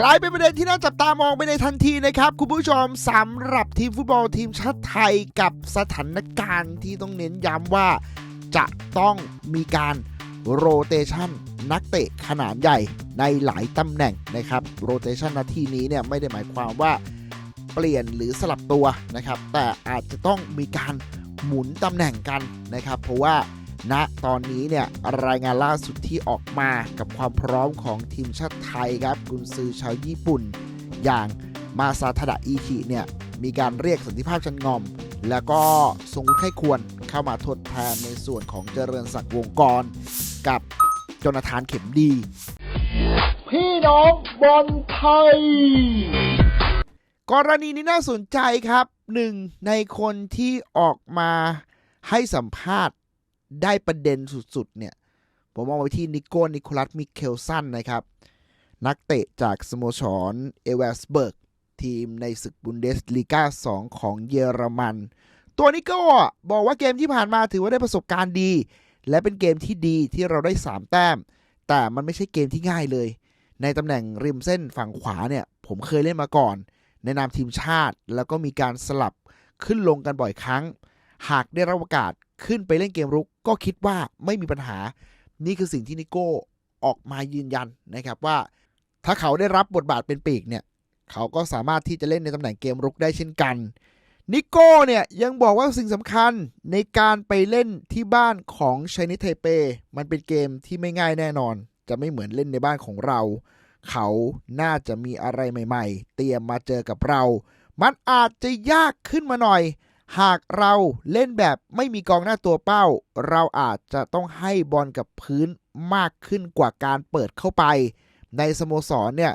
กลายเป็นประเด็นที่น่าจับตามองไปในทันทีนะครับ คุณผู้ชมสำหรับทีมฟุตบอลทีมชาติไทยกับสถานการณ์ที่ต้องเน้นย้ำว่าจะต้องมีการโรเตชันนักเตะขนาดใหญ่ในหลายตำแหน่งนะครับโรเตชันนาทีนี้เนี่ยไม่ได้หมายความว่าเปลี่ยนหรือสลับตัวนะครับ แต่อาจจะต้องมีการหมุนตำแหน่งกันนะครับ เพราะว่า ณตอนนี้เนี่ยรายงานล่าสุดที่ออกมากับความพร้อมของทีมชาติไทยครับกุนซือชาวญี่ปุ่น อย่างมาซาทาดะอีคิเนี่ยมีการเรียกสันติภาพชันงอม แล้วก็ทรงวุฒิไข้ควรเข้ามาทดแทนในส่วนของเจริญศักดิ์วงกร กับโจนาธานเข็มดี พี่น้องบอลไทย กรณีนี้น่าสนใจครับหนึ่งในคนที่ออกมาให้สัมภาษณ์ ได้ประเด็นสุดๆเนี่ยผมมองไปที่นิโก้นิโคลัสมิเคลสันนะครับ นักเตะจากสโมสรเอเวสเบิร์ก ทีมในศึกบุนเดสลีกา2 ของเยอรมัน ตัวนิโก้บอกว่าเกมที่ผ่านมาถือว่าได้ประสบการณ์ดี และเป็นเกมที่ดีที่เราได้ 3 แต้ม แต่มันไม่ใช่เกมที่ง่ายเลย ในตำแหน่งริมเส้นฝั่งขวาเนี่ย ผมเคยเล่นมาก่อน ในนามทีมชาติแล้วก็มีการสลับขึ้นลงกันบ่อยครั้ง หากได้รับโอกาส ขึ้นไปเล่นเกมรุกก็คิดว่าไม่มีปัญหา นี่คือสิ่งที่นิโก้ออกมายืนยันนะครับว่า ถ้าเขาได้รับบทบาทเป็นปีกเนี่ย เขาก็สามารถที่จะเล่นในตำแหน่งเกมรุกได้เช่นกันนิโก้เนี่ยยังบอกว่าสิ่งสำคัญในการไปเล่นที่บ้านของชนิเทเป มันเป็นเกมที่ไม่ง่ายแน่นอน จะไม่เหมือนเล่นในบ้านของเรา เขาน่าจะมีอะไรใหม่ ๆ เตรียมมาเจอกับเรา มันอาจจะยากขึ้นมาหน่อย หากเราเล่นแบบไม่มีกองหน้าตัวเป้า เราอาจจะต้องให้บอลกับพื้นมากขึ้นกว่าการเปิดเข้าไป ในสโมสรเนี่ย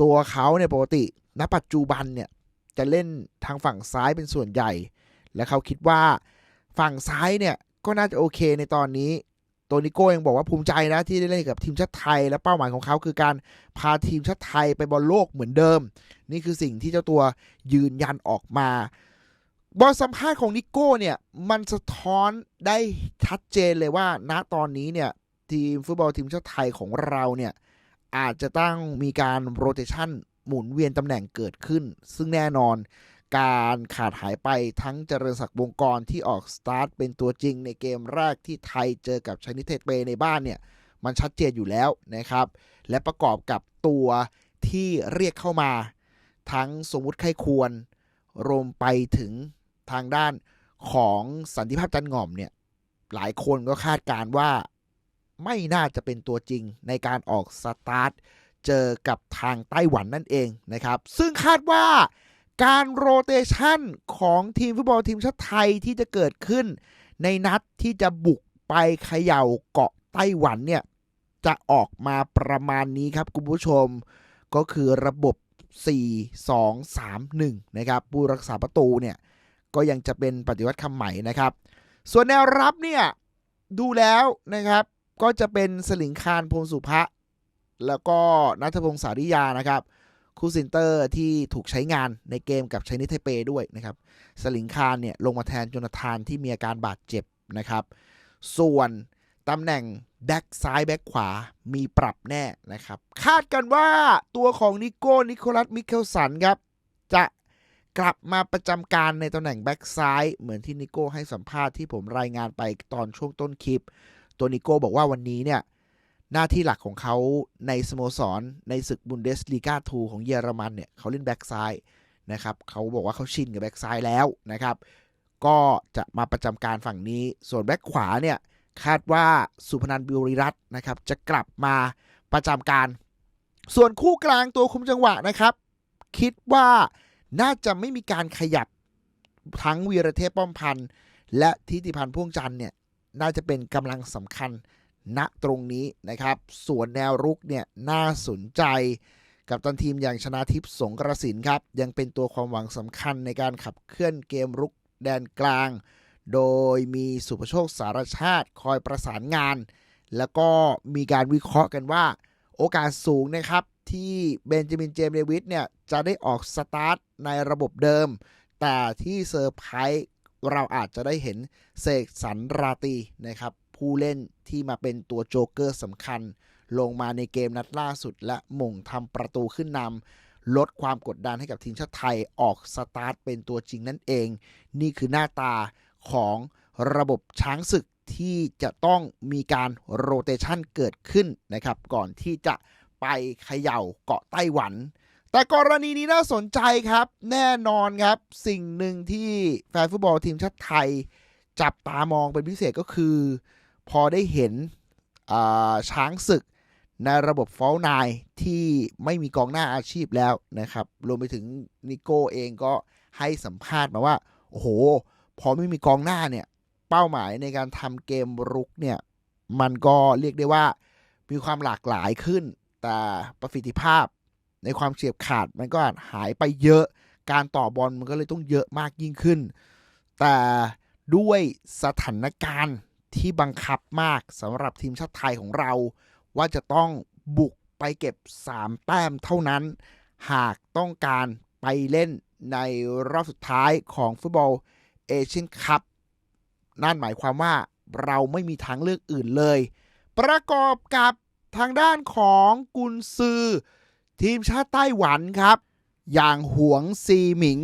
ตัวเขาเนี่ยปกติ ณ ปัจจุบันเนี่ย จะเล่นทางฝั่งซ้ายเป็นส่วนใหญ่ และเขาคิดว่าฝั่งซ้ายเนี่ยก็น่าจะโอเคในตอนนี้โตนิโก้ยังบอกว่าภูมิใจนะที่ได้เล่นกับทีมชาติไทย และเป้าหมายของเขาคือการพาทีมชาติไทยไปบอลโลกเหมือนเดิม นี่คือสิ่งที่เจ้าตัวยืนยันออกมา บอลสัมภาษณ์ของนิโก้เนี่ย มันสะท้อนได้ชัดเจนเลยว่า ณตอนนี้เนี่ย ทีมฟุตบอลทีมชาติไทยของเราเนี่ย อาจจะต้องมีการโรเตชันหมุนเวียนตำแหน่งเกิดขึ้น ซึ่งแน่นอนการขาดหายไปทั้งเจริญศักดิ์วงกรที่ออกสตาร์ทเป็นตัวจริงในเกมแรกที่ไทยเจอกับชนิเทศเปในบ้านเนี่ย มันชัดเจนอยู่แล้วนะครับ และประกอบกับตัวที่เรียกเข้ามา ทั้งสมมุติไข้ควรรวมไปถึง ทางด้านของสันติภาพจันทร์ง่อมเนี่ยหลายคนก็คาดการ์ว่าไม่น่าจะเป็นตัวจริงในการออกสตาร์ทเจอกับทางไต้หวันนั่นเองนะครับ ซึ่งคาดว่าการโรเตชันของทีมฟุตบอลทีมชาติไทยที่จะเกิดขึ้น ในนัดที่จะบุกไปเขย่าเกาะไต้หวันเนี่ยจะออกมาประมาณนี้ครับคุณผู้ชม ก็คือระบบ 4 2 3 1 นะครับผู้รักษาประตูเนี่ย ก็ยังจะเป็นปฏิวัติคำใหม่นะครับ ส่วนแนวรับเนี่ยดูแล้วนะครับก็จะเป็นสลิงคารพงสุภะแล้วก็นัทพงศ์สาริยานะครับคู่เซนเตอร์ที่ถูกใช้งานในเกมกับชนิเทเปด้วยนะครับสลิงคารเนี่ยลงมาแทนจนาธานที่มีอาการบาดเจ็บนะครับ ส่วนตำแหน่งแบ็กซ้ายแบ็กขวามีปรับแน่นะครับ คาดกันว่าตัวของนิโก้นิโคลัสมิเคลสันครับ จะ กลับมาประจำการในตำแหน่งแบ็กซ้ายเหมือนที่นิโก้ให้สัมภาษณ์ที่ผมรายงานไปตอนช่วงต้นคลิป ตัวนิโก้บอกว่าวันนี้เนี่ยหน้าที่หลักของเขาในสโมสร ในศึกบุนเดสลีกา2ของเยอรมันเนี่ยเขาเล่นแบ็กซ้ายนะครับเขาบอกว่าเขาชินกับแบ็กซ้ายแล้วนะครับก็จะมาประจำการฝั่งนี้ ส่วนแบ็กขวาเนี่ยคาดว่าสุพนันบิวริรัตน์นะครับจะกลับมาประจำการ ส่วนคู่กลางตัวคุมจังหวะนะครับ คิดว่า น่าจะไม่มีการขยับทั้งวีรเทพป้อมพันธ์และทิติพันธ์พ่วงจันทร์เนี่ยน่าจะเป็นกำลังสำคัญณตรงนี้นะครับ ส่วนแนวรุกเนี่ยน่าสนใจกับตันทีมอย่างชนะทิพย์สงกระสินครับ ยังเป็นตัวความหวังสำคัญในการขับเคลื่อนเกมรุกแดนกลาง โดยมีสุภโชคสารชาติคอยประสานงาน แล้วก็มีการวิเคราะห์กันว่า โอกาสสูงนะครับ ที่เบนจามินเจมส์เดวิดเนี่ย จะได้ออกสตาร์ทในระบบเดิม แต่ที่เซอร์ไพรส์เราอาจจะได้เห็นเสกสรรราตีนะครับ ผู้เล่นที่มาเป็นตัวโจ๊กเกอร์สำคัญ ลงมาในเกมนัดล่าสุด และมงทำประตูขึ้นนำลดความกดดันให้กับทีมชาติไทยออกสตาร์ทเป็นตัวจริงนั่นเอง นี่คือหน้าตาของระบบช้างศึกที่จะต้องมีการโรเตชันเกิดขึ้นนะครับ ก่อนที่จะ ไปเขย่าเกาะไต้หวัน แต่กรณีนี้น่าสนใจครับ แน่นอนครับ สิ่งหนึ่งที่แฟนฟุตบอลทีมชาติไทย จับตามองเป็นพิเศษก็คือ พอได้เห็นช้างศึกในระบบฟอลนายที่ไม่มีกองหน้าอาชีพแล้วนะครับ รวมไปถึงนิโก้เองก็ให้สัมภาษณ์มาว่า โอ้โห พอไม่มีกองหน้าเนี่ย เป้าหมายในการทำเกมรุกเนี่ย มันก็เรียกได้ว่ามีความหลากหลายขึ้น แต่ประสิทธิภาพในความเฉียบขาดมันก็อาจหายไปเยอะ การต่อบอลมันก็เลยต้องเยอะมากยิ่งขึ้น แต่ด้วยสถานการณ์ที่บังคับมากสำหรับทีมชาติไทยของเรา ว่าจะต้องบุกไปเก็บ 3 แต้มเท่านั้น หากต้องการไปเล่นในรอบสุดท้ายของฟุตบอลเอเชียนคัพนั่นหมายความว่าเราไม่มีทางเลือกอื่นเลย ประกอบกับ ทางด้านของกุนซือ ทีมชาติไต้หวันครับ อย่างหวงซีหมิง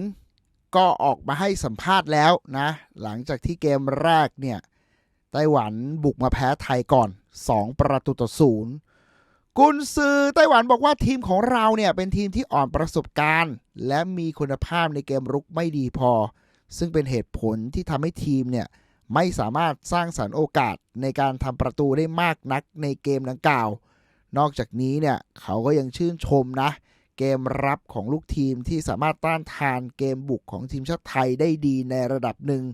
ก็ออกมาให้สัมภาษณ์แล้วนะ หลังจากที่เกมแรกเนี่ย ไต้หวันบุกมาแพ้ไทยก่อน 2 ประตูต่อศูนย์กุนซือไต้หวันบอกว่าทีมของเราเนี่ยเป็นทีมที่อ่อนประสบการณ์ และมีคุณภาพในเกมรุกไม่ดีพอ ซึ่งเป็นเหตุผลที่ทำให้ทีมเนี่ย ไม่สามารถสร้างสรรค์โอกาสในการทำประตูได้มากนักในเกมดังกล่าว นอกจากนี้เนี่ยเขาก็ยังชื่นชมนะ เกมรับของลูกทีมที่สามารถต้านทานเกมบุกของทีมชาติไทยได้ดีในระดับหนึ่ง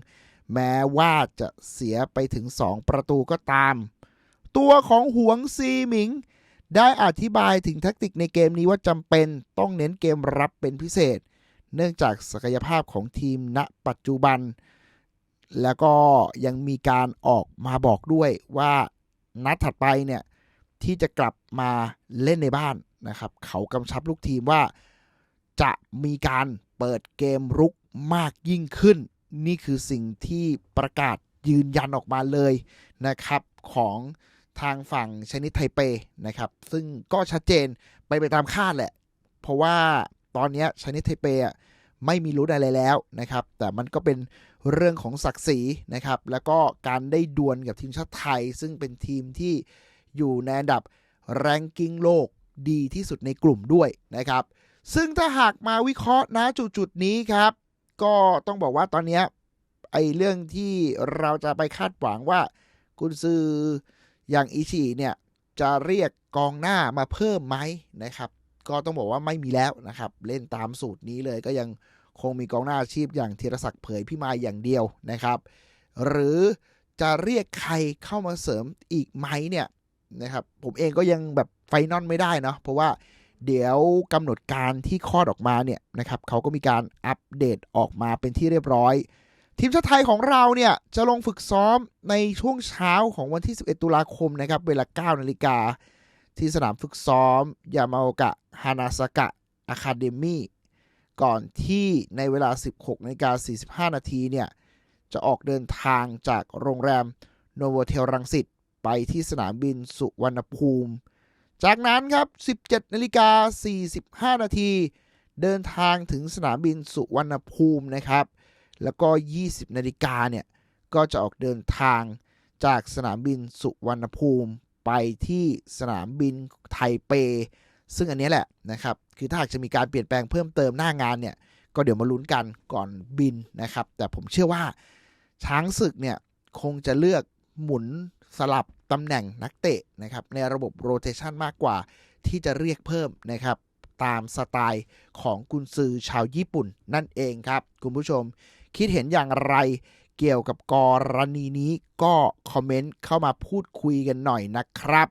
แม้ว่าจะเสียไปถึง 2 ประตูก็ตาม ตัวของหวงซีหมิง ได้อธิบายถึงแทคติกในเกมนี้ว่าจำเป็นต้องเน้นเกมรับเป็นพิเศษ เนื่องจากศักยภาพของทีมณปัจจุบัน แล้วก็ยังมีการออกมาบอกด้วยว่านัดถัดไปเนี่ย ที่จะกลับมาเล่นในบ้านนะครับ เขากำชับลูกทีมว่าจะมีการเปิดเกมรุกมากยิ่งขึ้น นี่คือสิ่งที่ประกาศยืนยันออกมาเลยนะครับ ของทางฝั่งชนิดไทเปนะครับ ซึ่งก็ชัดเจนไปไปตามคาดแหละ เพราะว่าตอนนี้ชนิดไทเปไม่มีรู้อะไรแล้วนะครับ แต่มันก็เป็นเรื่องของศักดิ์ศรีนะครับ แล้วก็การได้ดวลกับทีมชาติไทย ซึ่งเป็นทีมที่อยู่ในอันดับแรงกิ้งโลกดีที่สุดในกลุ่มด้วยนะครับ ซึ่งถ้าหากมาวิเคราะห์นะจุดจุดนี้ครับ ก็ต้องบอกว่าตอนนี้ไอเรื่องที่เราจะไปคาดหวังว่า กุนซืออย่างอิชิเนี่ยจะเรียกกองหน้ามาเพิ่มไหมนะครับ ก็ต้องบอกว่าไม่มีแล้วนะครับ เล่นตามสูตรนี้เลยก็ยัง คงมีกองหน้าอาชีพอย่างธีรศักดิ์เผยพิมายอย่างเดียวนะครับ หรือจะเรียกใครเข้ามาเสริมอีกไหมเนี่ยนะครับผมเองก็ยังแบบไฟนอลไม่ได้เนาะเพราะว่าเดี๋ยวกำหนดการที่คลอดออกมาเนี่ยนะครับเขาก็มีการอัปเดตออกมาเป็นที่เรียบร้อย ทีมชาติไทยของเราเนี่ยจะลงฝึกซ้อมในช่วงเช้าของวันที่ 11 ตุลาคมนะครับเวลา 9 นาฬิกาที่สนามฝึกซ้อมยามาโอกะฮานาสกะอะคาเดมี่ ก่อนที่ในเวลา 16นาฬิกา45 นาทีเนี่ย จะออกเดินทางจากโรงแรมโนโวเทลรังสิตไปที่สนามบินสุวรรณภูมิ จากนั้นครับ 17นาฬิกา45 นาที เดินทางถึงสนามบินสุวรรณภูมินะครับ แล้วก็ 20นาฬิกาเนี่ย ก็จะออกเดินทางจากสนามบินสุวรรณภูมิไปที่สนามบินไทเป ซึ่งอันนี้แหละนะครับ คือถ้าหากจะมีการเปลี่ยนแปลงเพิ่มเติมหน้างานเนี่ย ก็เดี๋ยวมาลุ้นกันก่อนบินนะครับ แต่ผมเชื่อว่าช้างศึกเนี่ยคงจะเลือกหมุนสลับตำแหน่งนักเตะนะครับในระบบโรเตชันมากกว่าที่จะเรียกเพิ่มนะครับตามสไตล์ของกุนซือชาวญี่ปุ่นนั่นเองครับ คุณผู้ชมคิดเห็นอย่างไรเกี่ยวกับกรณีนี้ก็คอมเมนต์เข้ามาพูดคุยกันหน่อยนะครับ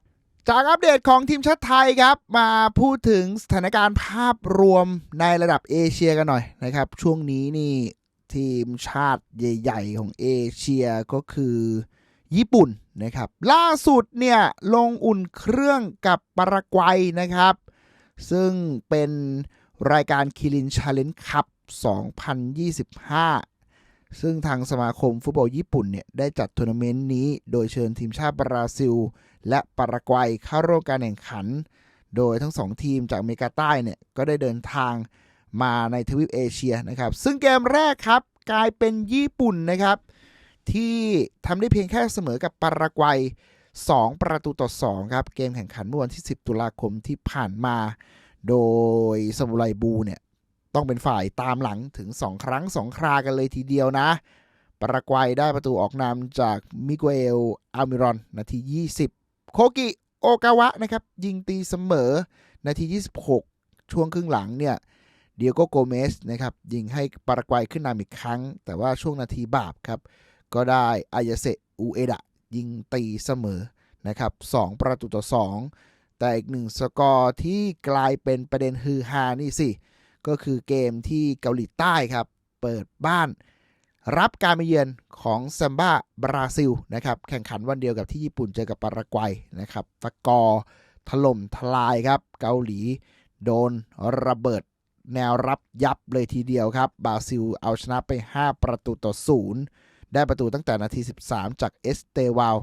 จากอัปเดตของทีมชาติไทยครับ มาพูดถึงสถานการณ์ภาพรวมในระดับเอเชียกันหน่อยนะครับ ช่วงนี้นี่ทีมชาติใหญ่ ๆ ของเอเชียก็คือญี่ปุ่นนะครับ ล่าสุดเนี่ยลงอุ่นเครื่องกับปารากวัยนะครับ ซึ่งเป็นรายการคิรินชาเลนจ์คัพ2025 ซึ่งทางสมาคมฟุตบอลญี่ปุ่นเนี่ยได้จัดทัวร์นาเมนต์นี้โดยเชิญทีมชาติบราซิล และปารากวัยเข้าร่วมการแข่งขัน โดยทั้งสองทีมจากอเมริกาใต้เนี่ยก็ได้เดินทางมาในทวีปเอเชียนะครับ ซึ่งเกมแรกครับกลายเป็นญี่ปุ่นนะครับ ที่ทำได้เพียงแค่เสมอกับปารากวัย 2 ประตูต่อ 2 ครับ เกมแข่งขันเมื่อวันที่ 10 ตุลาคมที่ผ่านมา โดยสมุไรบูเนี่ยต้องเป็นฝ่ายตามหลังถึง 2 ครั้ง 2 ครากันเลยทีเดียวนะปารากวัยได้ประตูออกนำจากมิเกลอัลมิรอน นาที 20 โคกิโอกาวะนะครับ ยิงตีเสมอ นาที 26 ช่วงครึ่งหลังเนี่ยเดียโกโกเมสนะครับยิงให้ปารากวัยขึ้นนำอีกครั้ง แต่ว่าช่วงนาทีบาปครับ ก็ได้อายาเซอูเอดะยิงตีเสมอนะครับ2ประตูต่อ 2 แต่อีกหนึ่งสกอร์ที่กลายเป็นประเด็นฮือฮานี่สิ ก็คือเกมที่เกาหลีใต้ครับ เปิดบ้าน รับการมาเยือนของซัมบ้าบราซิลนะครับแข่งขันวันเดียวกับที่ญี่ปุ่นเจอกับปารากวัยนะครับสกอร์ถล่มทลายครับ เกาหลี โดนระเบิดแนวรับยับเลยทีเดียวครับ บราซิลเอาชนะไป 5 ประตูต่อ 0 ได้ประตูตั้งแต่นาที 13 จากเอสเตวาล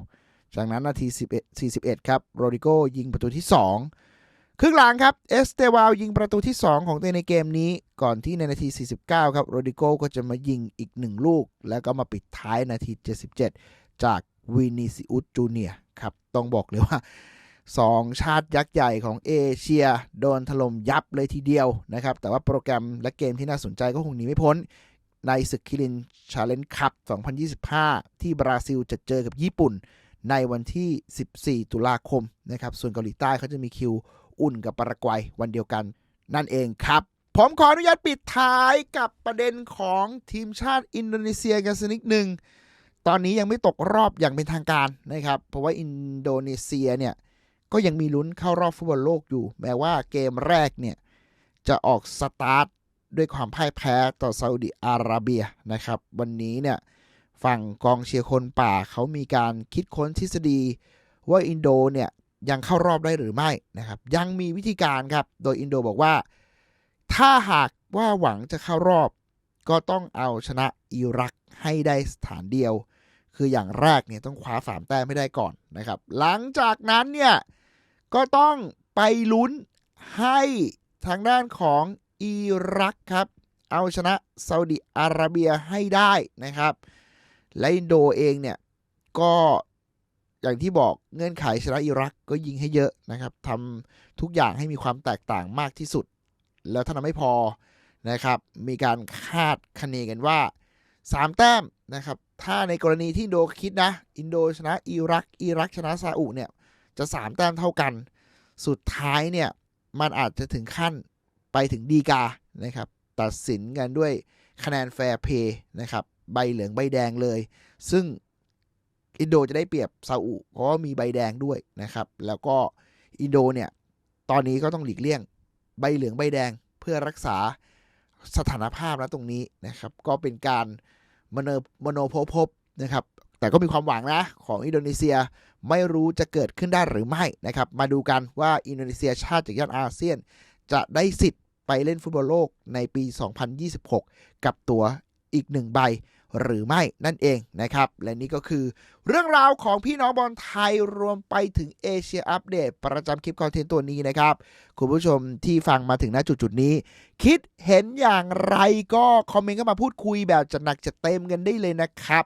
จากนั้นนาที11 41 ครับ โรดิโกยิงประตูที่ 2 ครึ่งหลังครับเอสเตวาลยิงประตูที่ 2 ของตัวเองในเกมนี้ ก่อนที่ในนาที 49 ครับโรดิโกก็จะมายิงอีก 1 ลูก แล้วก็มาปิดท้ายนาที 77 จากวินิซิอุสจูเนียครับ ต้องบอกเลยว่า 2 ชาติยักษ์ใหญ่ของเอเชีย โดนถล่มยับเลยทีเดียวนะครับ แต่ว่าโปรแกรมและเกมที่น่าสนใจก็คงหนีไม่พ้น ในศึกคิรินชาเลนจ์คัพ 2025 ที่บราซิลจะเจอกับญี่ปุ่น ในวันที่ 14 ตุลาคมนะครับส่วนเกาหลีใต้เขาจะมีคิว อุ่นกับปารากวัยวันเดียวกัน นั่นเองครับ ผมขออนุญาตปิดท้ายกับประเด็นของทีมชาติอินโดนีเซียกันสักนิดหนึ่งตอนนี้ยังไม่ตกรอบอย่างเป็นทางการนะครับ เพราะว่าอินโดนีเซียเนี่ยก็ยังมีลุ้นเข้ารอบฟุตบอลโลกอยู่ แม้ว่าเกมแรกเนี่ยจะออกสตาร์ทด้วยความพ่ายแพ้ต่อซาอุดิอาระเบียนะครับ วันนี้เนี่ยฝั่งกองเชียร์คนป่าเขามีการคิดค้นทฤษฎีว่าอินโดเนี่ย ยังเข้ารอบได้หรือไม่นะครับ ยังมีวิธีการครับ โดยอินโดบอกว่า ถ้าหากว่าหวังจะเข้ารอบ ก็ต้องเอาชนะอิรักให้ได้สถานเดียว คืออย่างแรกเนี่ยต้องคว้าสามแต้มให้ได้ก่อนนะครับ หลังจากนั้นเนี่ยก็ต้องไปลุ้นให้ทางด้านของอิรักครับ เอาชนะซาอุดิอาระเบียให้ได้นะครับ และอินโดเองเนี่ยก็ อย่างที่บอกเงื่อนไขชนะอิรักก็ยิงให้เยอะนะครับทำทุกอย่างให้มีความแตกต่างมากที่สุด แล้วถ้านั้นไม่พอนะครับ มีการคาดคะเนกันว่า 3 แต้มนะครับ ถ้าในกรณีที่อินโดคิดนะ อินโดชนะอิรัก อิรักชนะซาอุเนี่ยจะ 3 แต้มเท่ากัน สุดท้ายเนี่ยมันอาจจะถึงขั้นไปถึงดีกานะครับ ตัดสินกันด้วยคะแนนแฟร์เพย์นะครับ ใบเหลืองใบแดงเลย ซึ่ง อินโดจะได้เปรียบซาอุเพราะว่ามีใบแดงด้วยนะครับ แล้วก็อินโดเนี่ยตอนนี้ก็ต้องหลีกเลี่ยงใบเหลืองใบแดงเพื่อรักษาสถานภาพนะตรงนี้นะครับ ก็เป็นการมโนมโนโพพบนะครับ แต่ก็มีความหวังนะของอินโดนีเซียไม่รู้จะเกิดขึ้นได้หรือไม่นะครับ มาดูกันว่าอินโดนีเซียชาติจากย่านอาเซียน จะได้สิทธิ์ไปเล่นฟุตบอลโลกในปี 2026 กับตัวอีกหนึ่งใบ หรือไม่นั่นเองนะครับ และนี่ก็คือเรื่องราวของพี่น้องบอลไทยรวมไปถึงเอเชียอัปเดตประจำคลิปคอนเทนต์ตัวนี้นะครับ คุณผู้ชมที่ฟังมาถึงณจุดจุดนี้ คิดเห็นอย่างไรก็คอมเมนต์เข้ามาพูดคุยแบบจัดหนักจัดเต็มกันได้เลยนะครับ